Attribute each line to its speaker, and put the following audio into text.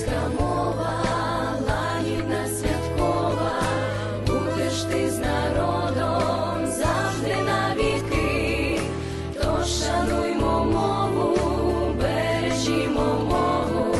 Speaker 1: Українська мова, лагідна святкова, будеш ти з народом завжди навіки, тож шануймо мову, бережімо мову.